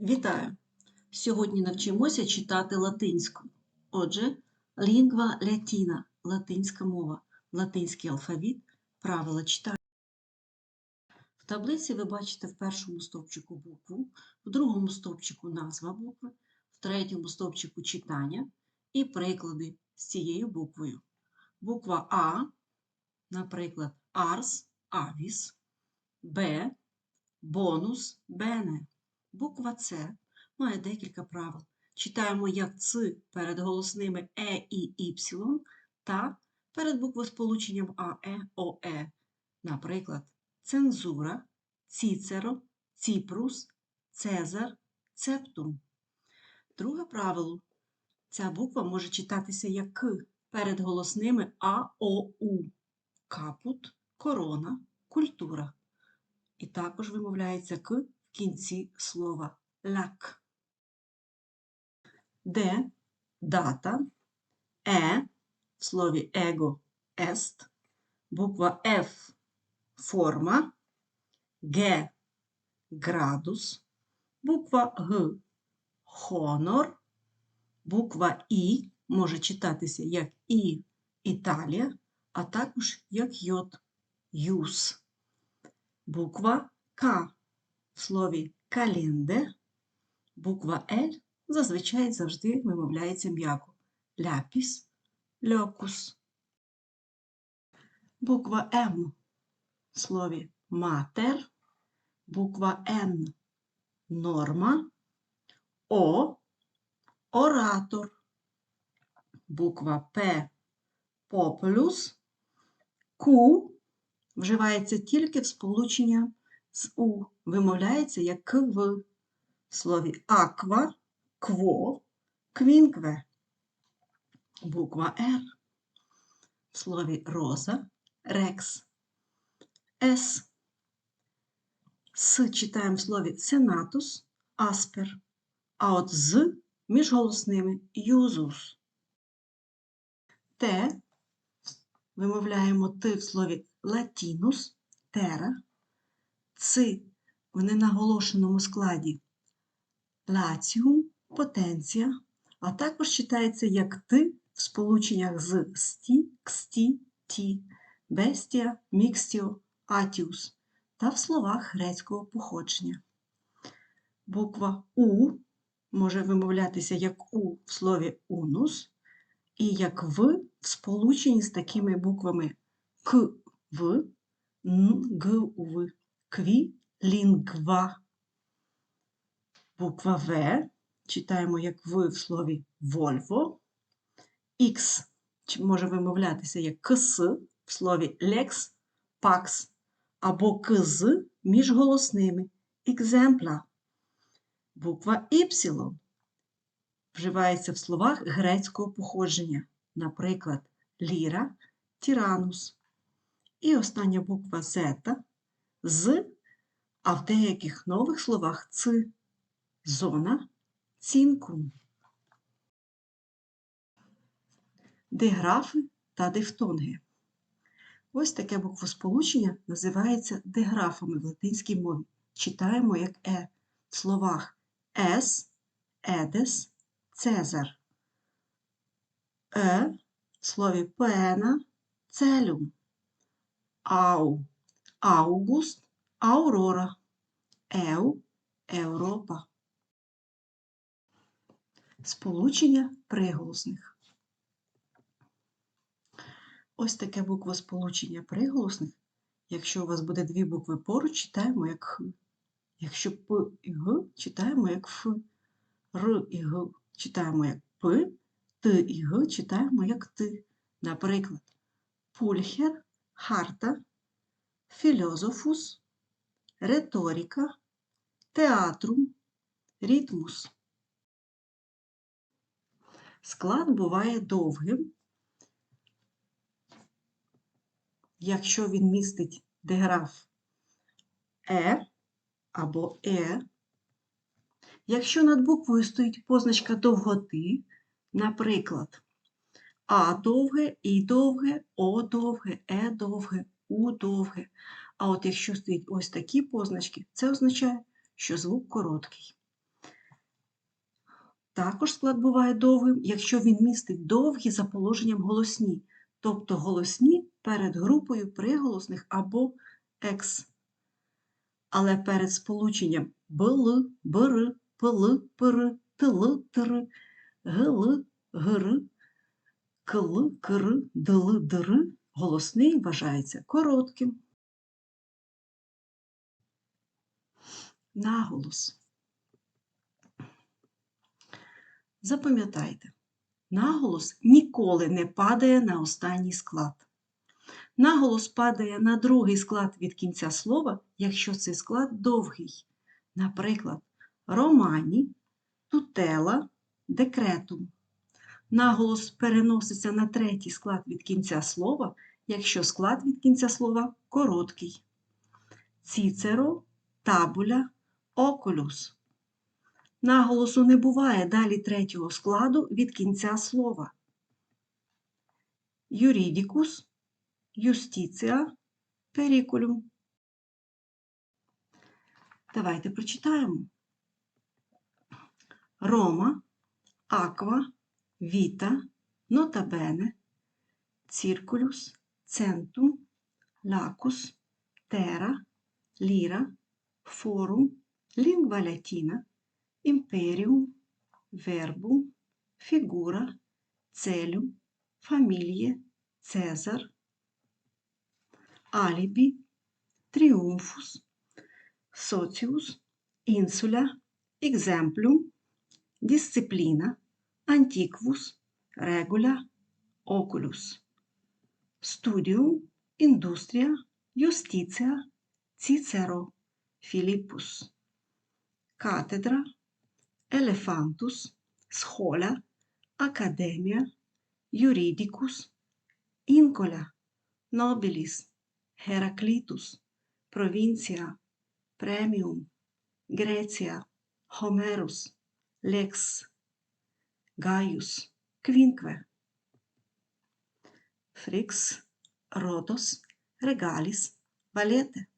Вітаю! Сьогодні навчимося читати латинською. Отже, лінгва латіна – латинська мова, латинський алфавіт, правила читання. В таблиці ви бачите в першому стовпчику букву, в другому стовпчику назва букви, в третьому стовпчику читання і приклади з цією буквою. Буква А, наприклад, арс, авіс, Б, бонус, бене. Буква С має декілька правил. Читаємо як Ц перед голосними Е і Іпсилон та перед буквосполученням АЕ, ОЕ. Наприклад, цензура, цицеро, ципрус, цезар, цептум. Друге правило. Ця буква може читатися як К перед голосними А, О, У. Капут, корона, культура. І також вимовляється К кінці слова лак. Д. Дата. Е. В слові его ест. Буква Ф. Форма. Г. Градус. Буква Г. Хонор. Буква І може читатися як І Італія, а також як Йод Юс. Буква К в слові калінде, буква Л зазвичай завжди вимовляється м'яко. Ляпіс, льокус. Буква М в слові матер, буква Н норма, О оратор, буква П попелюс, Q вживається тільки в сполучення з У, вимовляється як кв. В слові аква, кво, квінкве. Буква Р. В слові роза, рекс. С. С читаємо в слові сенатус, аспер. А от з між голосними юзус. Т. Вимовляємо Т в слові латінус, тера, ци в ненаголошеному складі лаціум, потенція, а також читається як ти в сполученнях з сті, ксті, ті, бестія, мікстіо, атіус та в словах грецького походження. Буква У може вимовлятися як У в слові унус і як В в сполученні з такими буквами К В, Н, Г, В, Кві, лінгва. Буква В читаємо як В в слові Вольво. Х може вимовлятися як КС в слові лекс, пакс або КЗ між голосними екземпла. Буква Y вживається в словах грецького походження, наприклад, ліра, тіранус. І остання буква Z з, а в деяких нових словах ц, зона, цінкум. Диграфи та дифтонги. Ось таке буквосполучення називається диграфами в латинській мові. Читаємо як Е в словах Ес, Едес, Цезар. Е в слові пена, целюм. Ау, Аугуст, Аурора, Еу, Європа. Сполучення приголосних. Ось таке буквосполучення приголосних. Якщо у вас буде дві букви поруч, читаємо як Х. Якщо П і Г, читаємо як Ф. Р і Г читаємо як П, Т і Г читаємо як Т. Наприклад, пульхер, харта, філозофус, риторика, театрум, ритмус. Склад буває довгим, якщо він містить деграф Е або Е. Якщо над буквою стоїть позначка довготи, наприклад, А довге, І довге, О довге, Е довге, У довге. А от якщо стоїть ось такі позначки, це означає, що звук короткий. Також склад буває довгим, якщо він містить довгі за положенням голосні, тобто голосні перед групою приголосних або екс. Але перед сполученням бл, бр, пл, пр, тл, тр, гл, гр, кл, кр, дл, др голосний вважається коротким. Наголос. Запам'ятайте, наголос ніколи не падає на останній склад. Наголос падає на другий склад від кінця слова, якщо цей склад довгий. Наприклад, романі, тутела, декретум. Наголос переноситься на третій склад від кінця слова, якщо склад від кінця слова короткий. Цицеро, табуля, окулюс. Наголосу не буває далі третього складу від кінця слова. Юрідікус, юстиція, перікулюм. Давайте прочитаємо. Рома, аква, віта, нотабене, циркулюс, центум, лакус, тера, ліра, форум, лінгва латіна, імперіум, вербум, фігура, целюм, фаміліє, цезар, алібі, тріумфус, соціус, інсуля, екземплюм, дисципліна, antiquus regula oculus. Studium industria justitia Cicero Philippus. Cathedra elephantus schola academia juridicus incola nobilis heraclitus provincia premium grecia homerus lex Гaius, Quinque, Frix, Rhodos, Regalis, Valete.